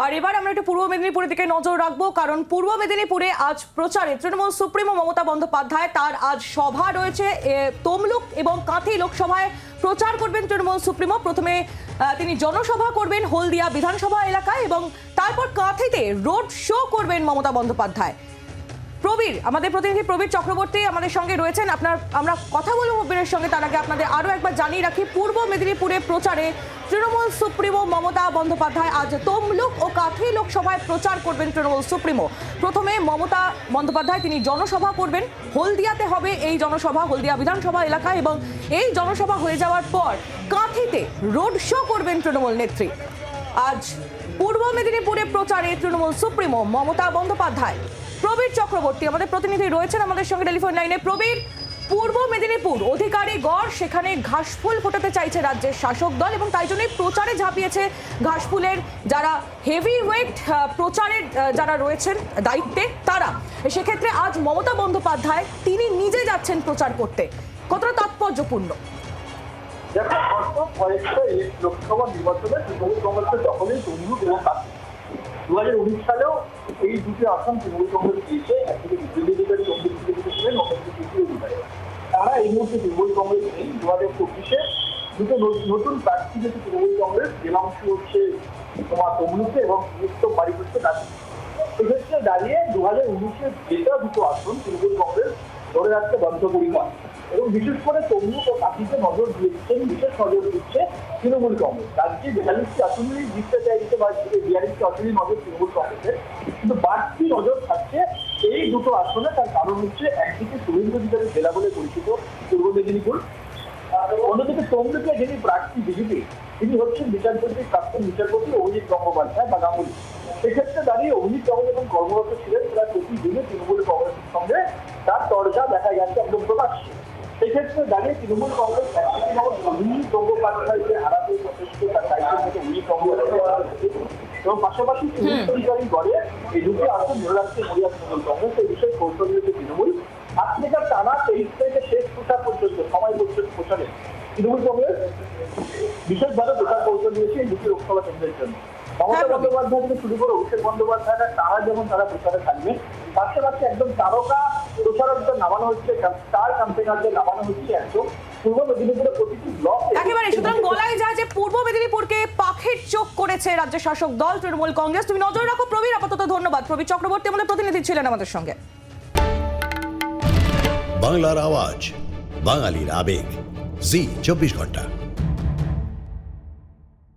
আর এবার আমরা একটু পূর্ব মেদিনীপুরের দিকে নজর রাখব, কারণ পূর্ব মেদিনীপুরে আজ প্রচারে তৃণমূল সুপ্রিমো মমতা বন্দ্যোপাধ্যায়, তার আজ সভা রয়েছে। তমলুক এবং কাঁথি লোকসভায় প্রচার করবেন তৃণমূল সুপ্রিমো। প্রথমে তিনি জনসভা করবেন হলদিয়া বিধানসভা এলাকায় এবং তারপর কাঁথিতে রোড শো করবেন মমতা বন্দ্যোপাধ্যায়। প্রবীর, আমাদের প্রতিনিধি প্রবীর চক্রবর্তী আমাদের সঙ্গে রয়েছেন। আপনার, আমরা কথা বলব প্রবীরের সঙ্গে, তার আগে আপনাদের আরও একবার জানিয়ে রাখি, পূর্ব মেদিনীপুরে প্রচারে তৃণমূল সুপ্রিমো মমতা বন্দ্যোপাধ্যায় আজ তমলুক ও কাথি লোকসভায় প্রচার করবেন তৃণমূল সুপ্রিমো। প্রথমে মমতা বন্দ্যোপাধ্যায়, তিনি জনসভা করবেন। হলদিয়াতে হবে এই জনসভা, হলদিয়া বিধানসভা এলাকা এবং এই জনসভা হয়ে যাওয়ার পর কাঁথিতে রোড শো করবেন তৃণমূল নেত্রী। আজ পূর্ব মেদিনীপুরে প্রচারে তৃণমূল সুপ্রিমো মমতা বন্দ্যোপাধ্যায়। প্রবীর চক্রবর্তী, আমাদের প্রতিনিধি রয়েছেন আমাদের সঙ্গে টেলিফোন লাইনে। প্রবীর, পূর্ব মেদিনীপুর অধিকারী গড়, সেখানে ঘাসফুল ফোটাতে চাইছে রাজ্যের শাসক দল এবং তাই জন্যই প্রচারে ঝাঁপিয়েছে ঘাসফুলের যারা হেভি ওয়েট প্রচারের যারা রয়েছেন দায়িত্বে তারা। সেক্ষেত্রে আজ মমতা বন্দ্যোপাধ্যায়, তিনি নিজে যাচ্ছেন প্রচার করতে। কতটা তাৎপর্যপূর্ণ? দেখো গত কয়েকটা লোকসভা নির্বাচনে তৃণমূল কংগ্রেসের দখলেই তমলুক এবং দু হাজার উনিশ সালেও এই দুটি আসন তৃণমূল কংগ্রেস দিয়েছে একদিকে বিজেপি অধিকারী তমলুক থেকে কৃষি তারা এই মুহূর্তে তৃণমূল কংগ্রেস নেই দু হাজার চব্বিশে দুটো নতুন প্রার্থী যেহেতু তৃণমূল কংগ্রেস জেলাংশ হচ্ছে তোমার তমলুকে এবং নিযুক্ত বাড়ি করছে কাশী সেক্ষেত্রে দাঁড়িয়ে দু হাজার উনিশে যেটা দুটো আসন তৃণমূল কংগ্রেস ধরে রাখতে বদ্ধপরিকর এবং বিশেষ করে তমলুক ও কাশিতে নজর দিয়েছেন, বিশেষ নজর দিচ্ছে তৃণমূল কংগ্রেস। রাজ্যে বিয়াল্লিশটি আসনেই জিততে চাইছে বা বিয়াল্লিশটি আসনেই নজর তৃণমূল কংগ্রেসের। কিন্তু বাড়তি নজর থাকছে এই দুটো আসনে, তার কারণ হচ্ছে একদিকে শুভেন্দু অধিকারী জেলা বলে পরিচিত পূর্ব মেদিনীপুর অন্যদিকে তমলুকে যিনি প্রার্থী বিজেপি, তিনি হচ্ছেন বিচারপতি প্রাক্তন বিচারপতি অভিজিৎ গঙ্গোপাধ্যায় বা গাঙ্গুলি। সেক্ষেত্রে দাঁড়িয়ে অভিজিৎ যখন যখন কর্মরত ছিলেন প্রায় প্রতিদিনে তৃণমূল কংগ্রেসের সঙ্গে তার দরজা দেখা গেছে একদম প্রকাশ্যে সেক্ষেত্রে দাঁড়িয়ে তৃণমূল কংগ্রেস গঙ্গোপাধ্যায়কে হারাতে তার গঙ্গোপাধ্যায় এবং পাশাপাশি তৃণমূল অধিকারী দলে এই দুটি আসন ধরে রাখতে মরিয়া তৃণমূল কংগ্রেস। এই বিষয়ে কৌশল নিয়েছে তৃণমূল আজ থেকে টানা তেইশ থেকে শেষ প্রচার পর্যন্ত সময় পর্যন্ত প্রচারে তৃণমূল কংগ্রেস বিশেষভাবে প্রচার কৌশল নিয়েছে এই দুটি লোকসভা কেন্দ্রের জন্য। মমতা হ্যাঁ, বন্দ্যোপাধ্যায় থেকে শুরু করে অভিষেক বন্দ্যোপাধ্যায়রা তারা যেমন তারা প্রচারে থাকবে পাশাপাশি একদম তারকা প্রচারকদের নামানো হচ্ছে স্টার ক্যাম্পেনারদের নামানো হচ্ছে একদম। পূর্ব মেদিনীপুরের প্রতিটি ব্লক একেবারে সুতরাং বলাই যায় যে পূর্ব মেদিনীপুরকে পাখির চোখ করেছে রাজ্য শাসক দল তৃণমূল কংগ্রেস। তুমি নজর রাখো প্রবীর আপাতত ধন্যবাদ। প্রবীর চক্রবর্তী আমাদের প্রতিনিধি ছিলেন আমাদের সঙ্গে। বাংলার আওয়াজ বাঙালির আবেগ। জি চব্বিশ ঘণ্টা।